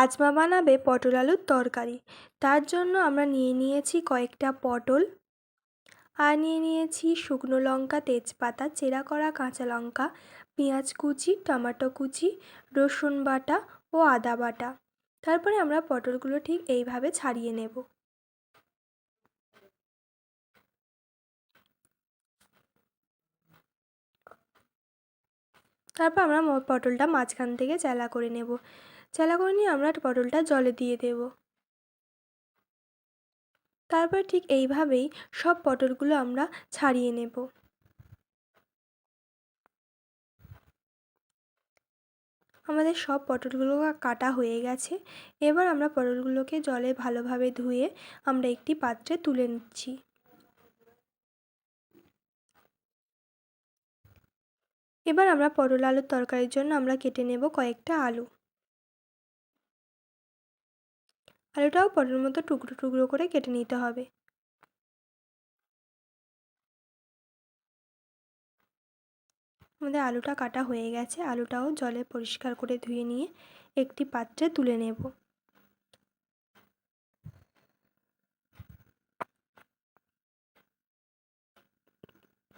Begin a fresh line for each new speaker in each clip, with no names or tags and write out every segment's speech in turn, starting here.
আজ মা বানাবে পটল আলুর তরকারি। তার জন্য আমরা নিয়ে নিয়েছি কয়েকটা পটল আর নিয়ে নিয়েছি শুকনো লঙ্কা, তেজপাতা, চেরা করা কাঁচা লঙ্কা, পেঁয়াজ কুচি, টমেটো কুচি, রসুন বাটা ও আদা বাটা। তারপরে আমরা পটলগুলো ঠিক এইভাবে ছাড়িয়ে নেব। তারপর আমরা পটলটা মাঝখান থেকে চ্যালা করে নেব। চ্যালা করে নিয়ে আমরা পটলটা জলে দিয়ে দেব। তারপর ঠিক এইভাবেই সব পটলগুলো আমরা ছাড়িয়ে নেব। আমাদের সব পটলগুলো কাটা হয়ে গেছে। এবার আমরা পটলগুলোকে জলে ভালোভাবে ধুয়ে আমরা একটি পাত্রে তুলে নিচ্ছি। এবার আমরা পটল আলুর তরকারির জন্য আমরা কেটে নেব কয়েকটা আলু। আলুটাও পটলের মতো টুকরো টুকরো করে কেটে নিতে হবে। আমাদের আলুটা কাটা হয়ে গেছে। আলুটাও জলে পরিষ্কার করে ধুয়ে নিয়ে একটি পাত্রে তুলে নেব।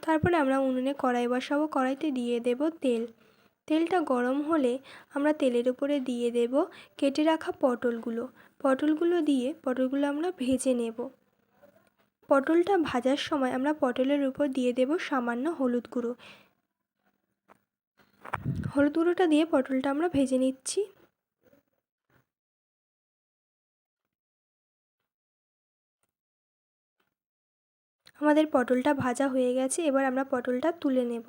তারপরে আমরা উনুনে কড়াই বসাবো। কড়াইতে দিয়ে দেব তেল। তেলটা গরম হলে আমরা তেলের উপরে দিয়ে দেব কেটে রাখা পটলগুলো। পটলগুলো দিয়ে পটলগুলো আমরা ভেজে নেব। পটলটা ভাজার সময় আমরা পটলের উপর দিয়ে দেব সামান্য হলুদ গুঁড়ো। হলুদ গুঁড়োটা দিয়ে পটলটা আমরা ভেজে নিচ্ছি। আমাদের পটলটা ভাজা হয়ে গেছে, এবার আমরা পটলটা তুলে নেব।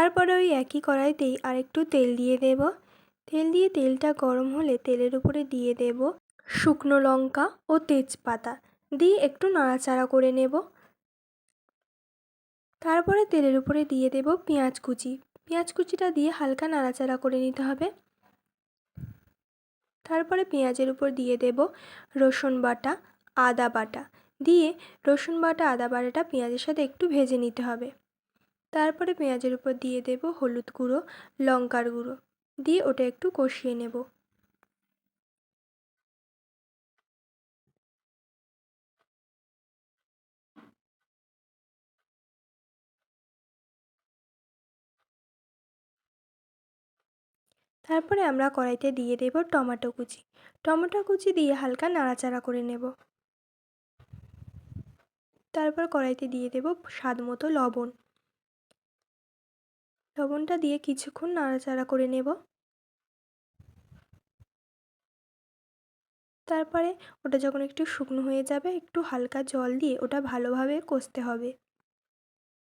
তারপরে ওই একই কড়াইতেই আরেকটু তেল দিয়ে দেব। তেল দিয়ে তেলটা গরম হলে তেলের উপরে দিয়ে দেব শুকনো লঙ্কা ও তেজপাতা। দিয়ে একটু নাড়াচাড়া করে নেব। তারপরে তেলের উপরে দিয়ে দেব পেঁয়াজ কুচি। পেঁয়াজ কুচিটা দিয়ে হালকা নাড়াচাড়া করে নিতে হবে। তারপরে পেঁয়াজের উপর দিয়ে দেব রসুন বাটা, আদা বাটা। দিয়ে রসুন বাটা, আদা বাটাটা পেঁয়াজের সাথে একটু ভেজে নিতে হবে। তারপরে পেঁয়াজের উপর দিয়ে দেব হলুদ গুঁড়ো, লঙ্কার গুঁড়ো। দিয়ে ওটা একটু কষিয়ে নেব। তারপরে আমরা কড়াইতে দিয়ে দেব টমেটো কুচি। টমেটো কুচি দিয়ে হালকা নাড়াচাড়া করে নেব। তারপর কড়াইতে দিয়ে দেব স্বাদ মতো লবণ। লবণটা দিয়ে কিছুক্ষণ নাড়াচাড়া করে নেব। তারপরে ওটা যখন একটু শুকনো হয়ে যাবে, একটু হালকা জল দিয়ে ওটা ভালোভাবে কষতে হবে।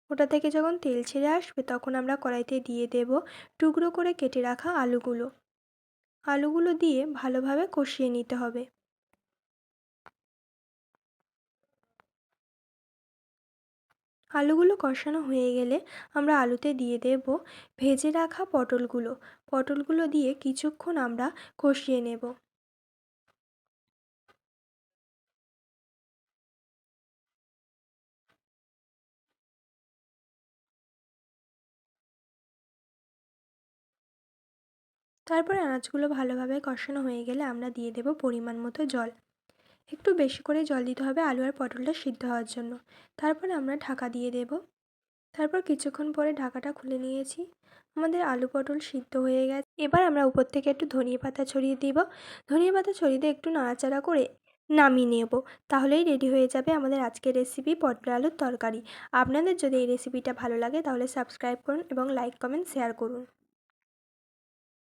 ওটা থেকে যখন তেল ছেড়ে আসবে, তখন আমরা কড়াইতে দিয়ে দেব টুকরো করে কেটে রাখা আলুগুলো। আলুগুলো দিয়ে ভালোভাবে কষিয়ে নিতে হবে। আলুগুলো কষানো হয়ে গেলে আমরা আলুতে দিয়ে দেব ভেজে রাখা পটলগুলো। পটলগুলো দিয়ে কিছুক্ষণ আমরা কষিয়ে নেব। তারপরে আনাজগুলো ভালোভাবে কষানো হয়ে গেলে আমরা দিয়ে দেব পরিমাণ মতো জল। একটু বেশি করে জল দিতে হবে আলু আর পটলটা সিদ্ধ হওয়ার জন্য। তারপরে আমরা ঢাকা দিয়ে দেব। তারপর কিছুক্ষণ পরে ঢাকাটা খুলে নিয়েছি। আমাদের আলু পটল সিদ্ধ হয়ে গেছে। এবার আমরা উপর থেকে একটু ধনিয়া পাতা ছড়িয়ে দিব। ধনিয়া পাতা ছড়িয়ে দিয়ে একটু নাড়াচাড়া করে নামিয়ে নেব। তাহলেই রেডি হয়ে যাবে আমাদের আজকের রেসিপি পটল আলুর তরকারি। আপনাদের যদি এই রেসিপিটা ভালো লাগে তাহলে সাবস্ক্রাইব করুন এবং লাইক কমেন্ট শেয়ার করুন।